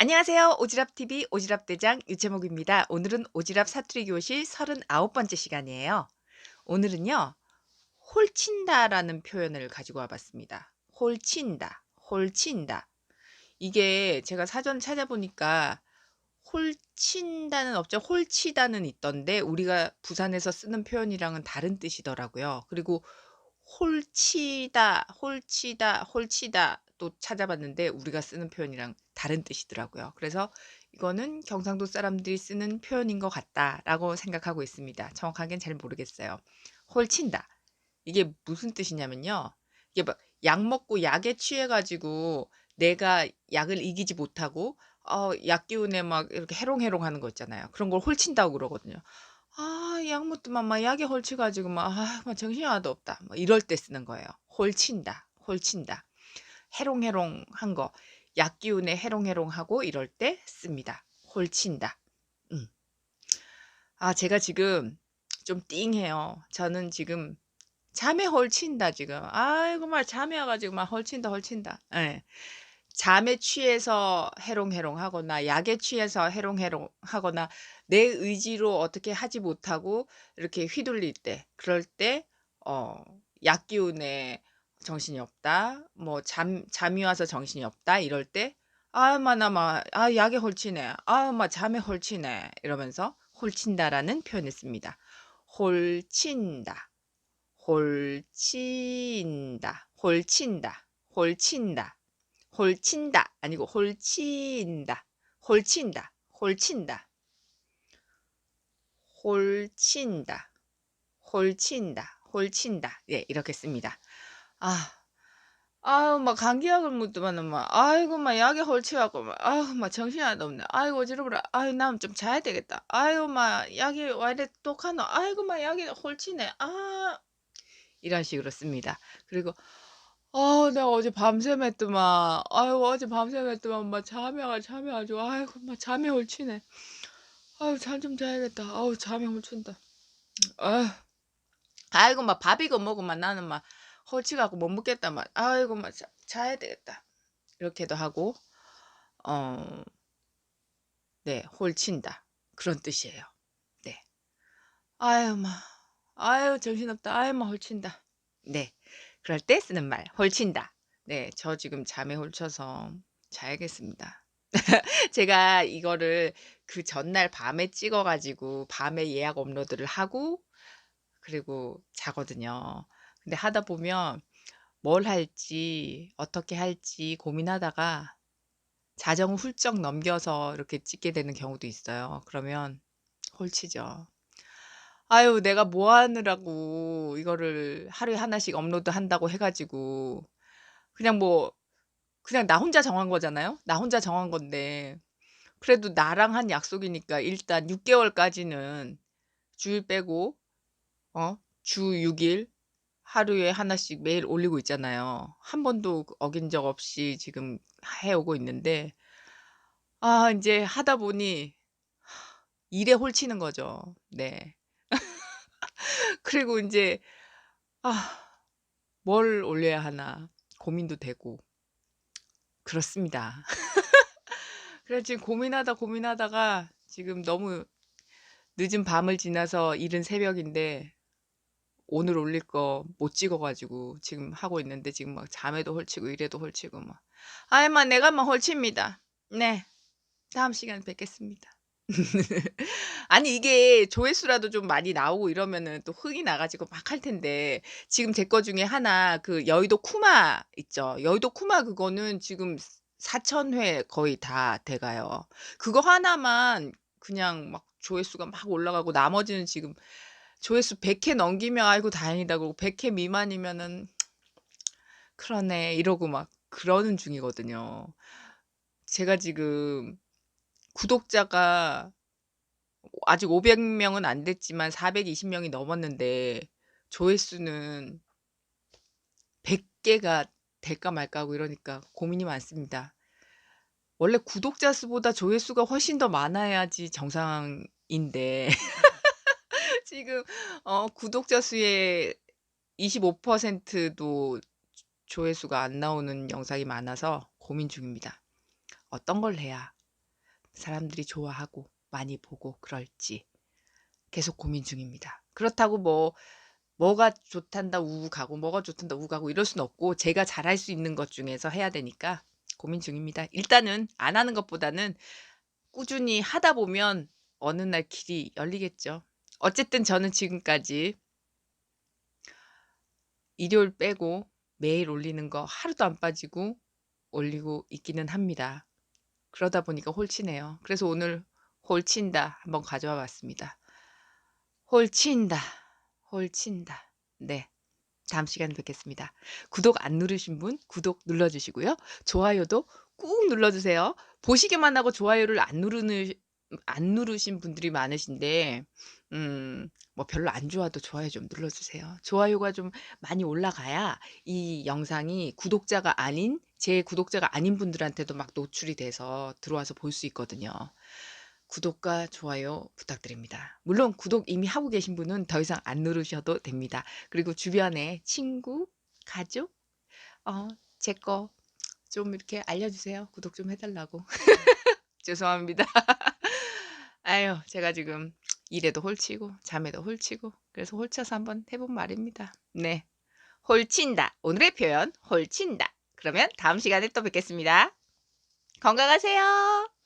안녕하세요. 오지랖TV 오지랖대장 유채목입니다. 오늘은 오지랖 사투리 교실 39번째 시간이에요. 오늘은요. 홀친다라는 표현을 가지고 와 봤습니다. 홀친다, 홀친다. 이게 제가 사전 찾아보니까 홀친다는 없죠. 홀치다는 있던데 우리가 부산에서 쓰는 표현이랑은 다른 뜻이더라고요. 그리고 홀치다, 홀치다, 홀치다 또 찾아봤는데 우리가 쓰는 표현이랑 다른 뜻이더라고요. 그래서 이거는 경상도 사람들이 쓰는 표현인 것 같다라고 생각하고 있습니다. 정확하게는 잘 모르겠어요. 홀친다. 이게 무슨 뜻이냐면요. 이게 막 약 먹고 약에 취해 가지고 내가 약을 이기지 못하고 어 약 기운에 막 이렇게 해롱해롱 하는 거 있잖아요. 그런 걸 홀친다고 그러거든요. 아, 약 먹더만 막 약에 홀치 가지고 막 아, 막 정신이 하나도 없다. 뭐 이럴 때 쓰는 거예요. 홀친다. 홀친다. 해롱해롱 한 거. 약 기운에 해롱해롱하고 이럴 때 씁니다. 홀친다. 음. 아, 제가 지금 좀 띵해요. 저는 지금 잠에 홀친다 지금. 아이고 막 잠에 와 가지고 막 홀친다 홀친다. 예. 잠에 취해서 해롱해롱하거나 약에 취해서 해롱해롱하거나 내 의지로 어떻게 하지 못하고 이렇게 휘둘릴 때 그럴 때 어 약 기운에 정신이 없다. 뭐 잠 잠이 와서 정신이 없다. 이럴 때 "아 마나막아 약에 홀치네. 아마 잠에 홀치네." 이러면서 홀친다라는 표현을 씁니다. 홀친다. 홀친다. 홀친다. 홀친다. 홀친다 아니고 홀친다. 홀친다. 홀친다. 홀친다. 홀친다. 홀친다. 예, 이렇게 씁니다. 아. 아유 막 감기약을 먹더만은 막 아이고 막 약에 홀치 갖고 막 아유 막 정신이 하나도 없네. 아이고 어지러워라. 아유 난좀 자야 되겠다. 아유 막 약이 왜 이래 독하노. 아이고 막 약이 홀치네. 아. 이런 식으로 씁니다. 그리고 아 내가 어제 밤샘 했더만. 아유 어제 밤샘 했더만 막 잠이 와 잠이 와 아이고 막 잠에 홀치네. 아유 잠 좀 자야겠다. 아우 잠에 홀친다. 아유. 아이고 막 밥 이거 먹으면 나는 막 홀치 갖고 못 먹겠다 막. 아이고 막 자, 자야 되겠다. 이렇게도 하고 어 네, 홀친다. 그런 뜻이에요. 네. 아유 막 아유 정신없다. 아유 막 홀친다. 네. 그럴 때 쓰는 말 홀친다. 네, 저 지금 잠에 홀쳐서 자야겠습니다. 제가 이거를 그 전날 밤에 찍어 가지고 밤에 예약 업로드를 하고 그리고 자거든요. 근데 하다 보면 뭘 할지 어떻게 할지 고민하다가 자정을 훌쩍 넘겨서 이렇게 찍게 되는 경우도 있어요. 그러면 홀치죠. 아유 내가 뭐 하느라고 이거를 하루에 하나씩 업로드 한다고 해 가지고 그냥 뭐 그냥 나 혼자 정한 거잖아요. 나 혼자 정한 건데 그래도 나랑 한 약속이니까 일단 6 개월까지는 주일 빼고 어 주 6일 하루에 하나씩 매일 올리고 있잖아요. 한 번도 그 어긴 적 없이 지금 해 오고 있는데 아 인제 하다 보니 일에 홀치는 거죠. 네. 그리고 인제 '아 뭘 올려야 하나.' 고민도 되고 그렇습니다. 그래서 지금 고민하다 고민하다가 지금 너무 늦은 밤을 지나서 이른 새벽인데 오늘 올릴 거 못 찍어 가지고 지금 하고 있는데 지금 막 잠에도 홀치고 이래도 홀치고 막. 아이 막 내가 막 홀칩니다. 네. 다음 시간에 뵙겠습니다. 아니 이게 조회수라도 좀 많이 나오고 이러면은 또 흥이 나 가지고 막 할 텐데 지금 제 거 중에 하나 그 여의도 쿠마 있죠. 여의도 쿠마 그거는 지금 4천 회 거의 다 돼 가요. 그거 하나만 그냥 막 조회수가 막 올라가고 나머지는 지금 조회수 100 회 넘기면 '아이고 다행이다.' 그러고 100 회 미만이면은 '그러네.' 이러고 막 그러는 중이거든요. 제가 지금 구독자가 아직 500 명은 안 됐지만 420 명이 넘었는데 조회수는 100 개가 될까 말까 하고 이러니까 고민이 많습니다. 원래 구독자 수보다 조회수가 훨씬 더 많아야지 정상인데 지금 어 구독자 수의 25%도 조회수가 안 나오는 영상이 많아서 고민 중입니다. 어떤 걸 해야 사람들이 좋아하고 많이 보고 그럴지 계속 고민 중입니다. 그렇다고 뭐 뭐가 좋단다 우우 가고 뭐가 좋단다 우우 가고 이럴 순 없고 제가 잘할 수 있는 것 중에서 해야 되니까 고민 중입니다. 일단은 안 하는 것보다는 꾸준히 하다 보면 어느 날 길이 열리겠죠. 어쨌든 저는 지금까지 일요일 빼고 매일 올리는 거 하루도 안 빠지고 올리고 있기는 합니다. 그러다 보니까 홀치네요. 그래서 오늘 홀친다 한번 가져와 봤습니다. 홀친다. 홀친다. 네. 다음 시간에 뵙겠습니다. 구독 안 누르신 분 구독 눌러주시고요. 좋아요도 꾹 눌러주세요. 보시기만 하고 좋아요를 안 누르는 안 누르신 분들이 많으신데 음, 뭐 별로 안 좋아도 좋아요 좀 눌러주세요. 좋아요가 좀 많이 올라가야 이 영상이 구독자가 아닌 제 구독자가 아닌 분들한테도 막 노출이 돼서 들어와서 볼 수 있거든요. 구독과 좋아요 부탁드립니다. 물론 구독 이미 하고 계신 분은 더 이상 안 누르셔도 됩니다. 그리고 주변에 친구, 가족, 어, 제 거 좀 이렇게 알려주세요. 구독 좀 해달라고. 죄송합니다. 아유, 제가 지금 일에도 홀치고 잠에도 홀치고 그래서 홀쳐서 한번 해본 말입니다. 네. 홀친다. 오늘의 표현 홀친다. 그러면 다음 시간에 또 뵙겠습니다. 건강하세요.